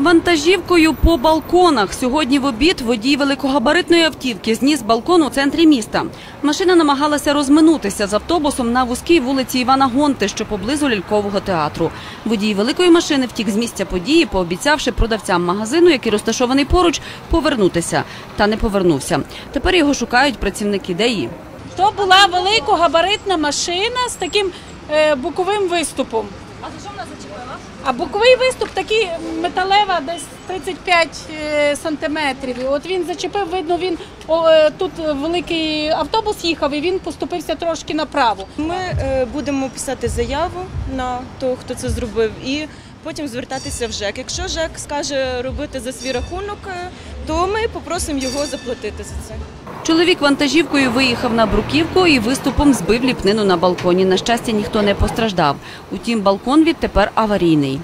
Вантажівкою по балконах. Сьогодні в обід водій великогабаритної автівки зніс балкон у центрі міста. Машина намагалася розминутися з автобусом на вузькій вулиці Івана Гонти, що поблизу лялькового театру. Водій великої машини втік з місця події, пообіцявши продавцям магазину, який розташований поруч, повернутися. Та не повернувся. Тепер його шукають працівники ДАІ. То була великогабаритна машина з таким е, боковим виступом. А за що вона зачепила? А боковий виступ такий металева, десь 35 е, сантиметрів. І От він зачепив, видно, він о, е, тут великий автобус їхав і він поступився трошки направо. Ми е, будемо писати заяву на того, хто це зробив, і потім звертатися в ЖЕК. Якщо ЖЕК скаже робити за свій рахунок, е, то ми попросимо його заплатити за це. Чоловік вантажівкою виїхав на бруківку і виступом збив ліпнину на балконі. На щастя, ніхто не постраждав. Утім, балкон відтепер аварійний.